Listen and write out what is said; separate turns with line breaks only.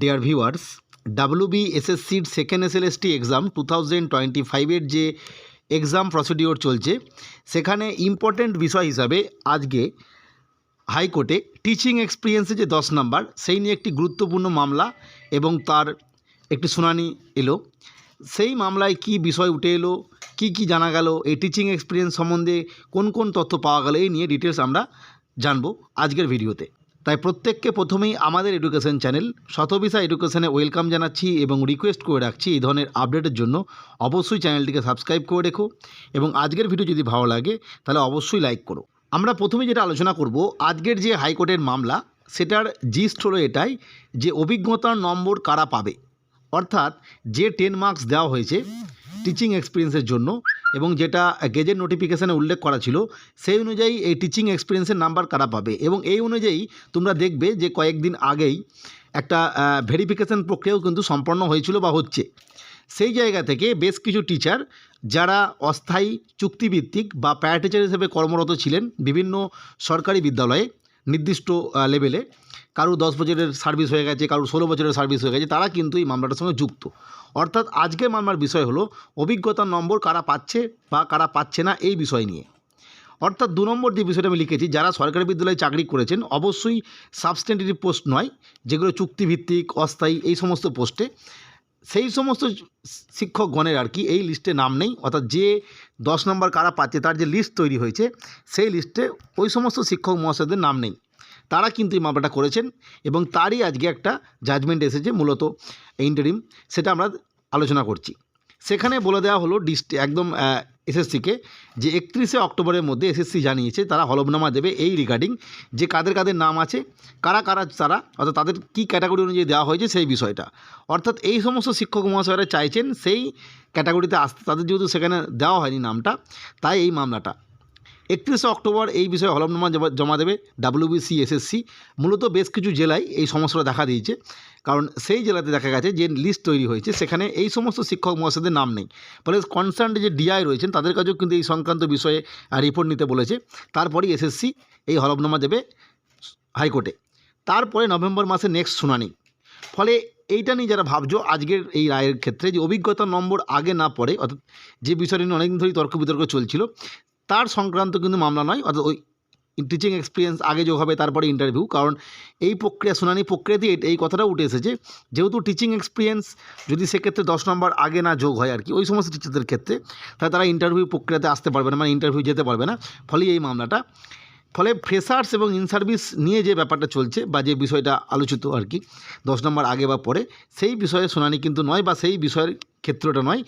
Deer viewers WB এসএসসির second SLST exam two thousand twenty ফাইভের যে এক্সাম প্রসিডিওর চলছে, সেখানে ইম্পর্ট্যান্ট বিষয় হিসাবে আজকে হাইকোর্টে টিচিং এক্সপিরিয়েন্সে যে দশ নাম্বার, সেই নিয়ে একটি গুরুত্বপূর্ণ মামলা এবং তার একটি শুনানি এলো। সেই মামলায় কি বিষয় উঠে এলো, কি কি জানা গেল, এই টিচিং এক্সপিরিয়েন্স সম্বন্ধে কোন কোন তথ্য পাওয়া গেল, এই নিয়ে ডিটেলস আমরা জানব আজকের ভিডিওতে তাই প্রত্যেককে প্রথমেই আমাদের এডুকেশন চ্যানেল শতবিশা এডুকেশানে ওয়েলকাম জানাচ্ছি এবং রিকোয়েস্ট করে রাখছি এই ধরনের আপডেটের জন্য অবশ্যই চ্যানেলটিকে সাবস্ক্রাইব করে রেখো এবং আজকের ভিডিও যদি ভালো লাগে, তাহলে অবশ্যই লাইক করো। আমরা প্রথমে যেটা আলোচনা করব, আজকের যে হাইকোর্টের মামলা, সেটার জিস্ট হলো এটাই যে অভিজ্ঞতার নম্বর কারা পাবে। অর্থাৎ যে টেন মার্কস দেওয়া হয়েছে টিচিং এক্সপিরিয়েন্সের জন্য এবং যেটা গেজেট নোটিফিকেশানে উল্লেখ করা ছিল, সেই অনুযায়ী এই টিচিং এক্সপিরিয়েন্সের নাম্বার কারা পাবে? এবং এই অনুযায়ী তোমরা দেখবে যে কয়েকদিন আগেই একটা ভেরিফিকেশান প্রক্রিয়াও কিন্তু সম্পন্ন হয়েছিল বা হচ্ছে। সেই জায়গা থেকে বেশ কিছু টিচার যারা অস্থায়ী চুক্তিভিত্তিক বা প্যারা টিচার হিসেবে কর্মরত ছিলেন বিভিন্ন সরকারি বিদ্যালয়ে নির্দিষ্ট লেভেলে কারও দশ বছরের সার্ভিস হয়ে গেছে, কারও ষোলো বছরের সার্ভিস হয়ে গেছে, তারা কিন্তু এই মামলাটার সঙ্গে যুক্ত। অর্থাৎ আজকের মামলার বিষয় হলো, অভিজ্ঞতার নম্বর কারা পাচ্ছে বা কারা পাচ্ছে না এই বিষয় নিয়ে। অর্থাৎ দু নম্বর যে বিষয়টা আমি লিখেছি, যারা সরকারি বিদ্যালয়ে চাকরি করেছেন, অবশ্যই সাবস্টেন্টিভ পোস্ট নয়, যেগুলো চুক্তিভিত্তিক, অস্থায়ী, এই সমস্ত পোস্টে সেই সমস্ত শিক্ষকগণের আর কি এই লিস্টে নাম নেই, অর্থাৎ যে দশ নম্বর কারা পাচ্ছে, তার যে লিস্ট তৈরি হয়েছে, সেই লিস্টে ওই সমস্ত শিক্ষক মহাশয়দের নাম নেই। তারা কিন্তু এই মামলাটা করেছেন এবং তারই আজকে একটা জাজমেন্ট এসেছে মূলত ইন্টারিম সেটা আমরা আলোচনা করছি। সেখানে বলে দেওয়া হলো ডিস্ট একদম এসএসসিকে যে একত্রিশে অক্টোবরের মধ্যে এসএসসি জানিয়েছে তারা হলফনামা দেবে এই রিগার্ডিং যে কাদের কাদের নাম আছে, কারা কারা তারা, অর্থাৎ তাদের কী ক্যাটাগরি অনুযায়ী দেওয়া হয়েছে সেই বিষয়টা। অর্থাৎ এই সমস্ত শিক্ষক মহাশয়রা চাইছেন সেই ক্যাটাগরিতে আসতে তাদের যেহেতু সেখানে দেওয়া হয়নি নামটা, তাই এই মামলাটা। একত্রিশে অক্টোবর এই বিষয়ে হলফনামা জমা- দেবে ডাব্লিউবিসি এসএসসি মূলত বেশ কিছু জেলায় এই সমস্যাটা দেখা দিয়েছে। কারণ সেই জেলাতে দেখা গেছে যে লিস্ট তৈরি হয়েছে, সেখানে এই সমস্ত শিক্ষক মহাশয়দের নাম নেই। ফলে কনসার্ন যে ডিআই রয়েছেন, তাদের কাছেও কিন্তু এই সংক্রান্ত বিষয়ে রিপোর্ট নিতে বলেছে। তারপরেই এসএসসি এই হলফনামা দেবে হাইকোর্টে। তারপরে নভেম্বর মাসে নেক্সট শুনানি। ফলে এইটা নিয়ে যারা ভাবছ, আজকের এই রায়ের ক্ষেত্রে যে অভিজ্ঞতা নম্বর আগে না পড়ে, অর্থাৎ যে বিষয়টা নিয়ে অনেকদিন ধরেই তর্ক বিতর্ক চলছিল তার সংক্রান্ত কিন্তু মামলা নয়, অর্থাৎ ওই টিচিং এক্সপিরিয়েন্স আগে যোগ হবে, তারপরে ইন্টারভিউ কারণ এই প্রক্রিয়া, শুনানি প্রক্রিয়াতে এই কথাটা উঠে এসেছে, যেহেতু টিচিং এক্সপিরিয়েন্স যদি সেক্ষেত্রে দশ নম্বর আগে না যোগ হয় আর কি, ওই সমস্ত টিচারদের ক্ষেত্রে, তাহলে তারা ইন্টারভিউ প্রক্রিয়াতে আসতে পারবে না মানে ইন্টারভিউ যেতে পারবে না ফলে এই মামলাটা। ফলে ফ্রেশার্স এবং ইন সার্ভিস নিয়ে যে ব্যাপারটা চলছে বা যে বিষয়টা আলোচিত আর কি, দশ নম্বর আগে বা পরে, সেই বিষয়ে শুনানি কিন্তু নয় বা সেই বিষয়ের ক্ষেত্রটা নয়।